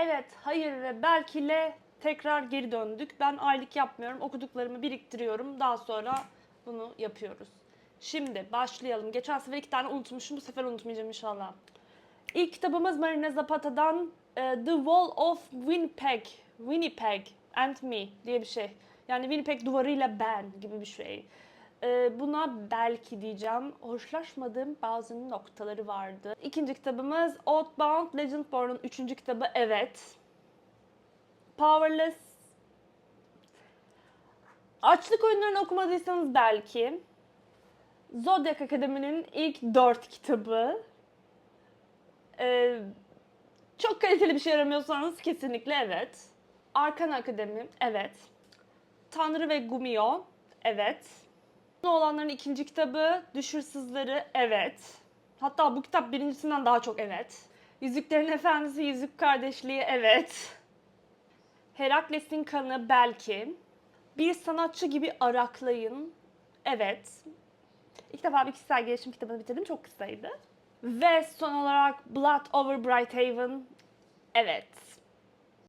evet, hayır ve belki ile tekrar geri döndük. Ben aylık yapmıyorum. Okuduklarımı biriktiriyorum. Daha sonra bunu yapıyoruz. Şimdi başlayalım. Geçen sefer iki tane unutmuşum. Bu sefer unutmayacağım inşallah. İlk kitabımız Marina Zapata'dan e, The Wall of Winnipeg, Winnipeg and Me diye bir şey. Yani Winnipeg duvarıyla ben gibi bir şey. E, Buna belki diyeceğim. Hoşlaşmadığım bazı noktaları vardı. İkinci kitabımız Outbound Legendborn'un üçüncü kitabı Evet. Powerless. Açlık oyunlarını okumadıysanız belki. Zodiac Akademi'nin ilk dört kitabı. Ee, çok kaliteli bir şey aramıyorsanız kesinlikle evet. Arkan Akademi, evet. Tanrı ve Gumio, evet. Olanların ikinci kitabı, Düşürsüzleri, evet. Hatta bu kitap birincisinden daha çok evet. Yüzüklerin Efendisi, Yüzük Kardeşliği, evet. Herakles'in Kanı, belki. Bir sanatçı gibi araklayın, evet. İlk defa bir kişisel gelişim kitabını bitirdim, çok kısaydı. Ve son olarak Blood Over Brighthaven. Evet.